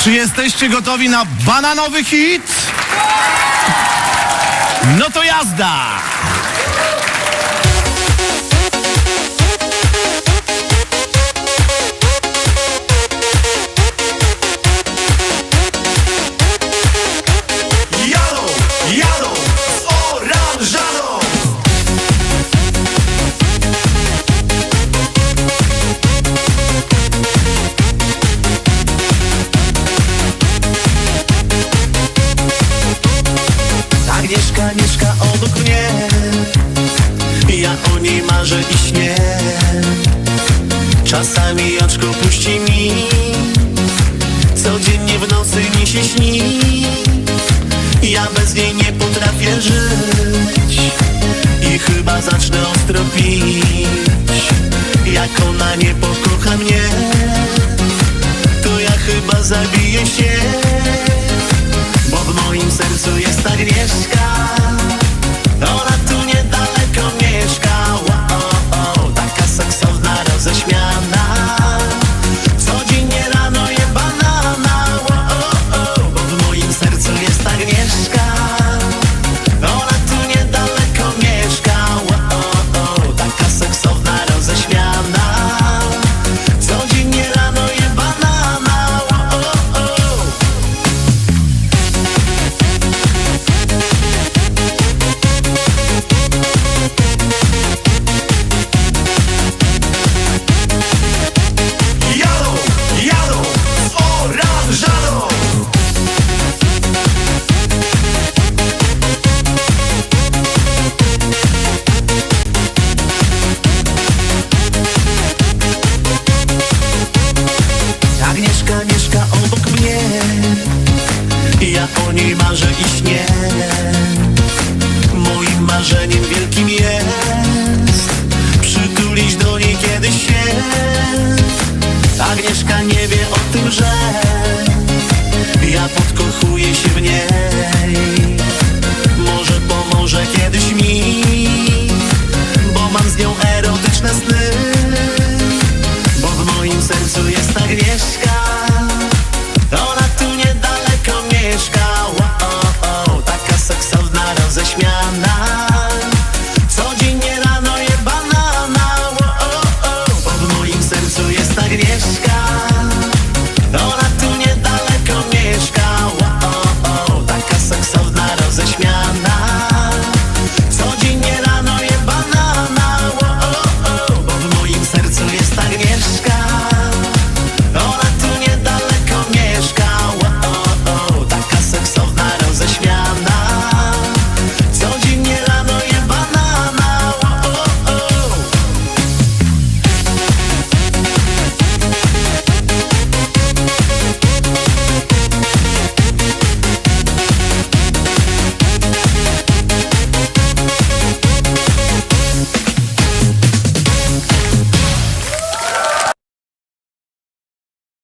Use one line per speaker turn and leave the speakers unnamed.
Czy jesteście gotowi na bananowy hit? No to jazda! Mieszka obok mnie. Ja o niej marzę i śnię. Czasami oczko puści mi. Codziennie w nocy mi się śni. Ja bez niej nie potrafię żyć. I chyba zacznę ostro pić. Jak ona nie pokocha mnie To ja chyba zabiję się niej marzę i śnię Moim marzeniem wielkim jest Przytulić do niej kiedyś się. Agnieszka nie wie o tym, że Ja podkochuję się w niej. Może pomoże kiedyś mi Bo mam z nią erotyczne sny.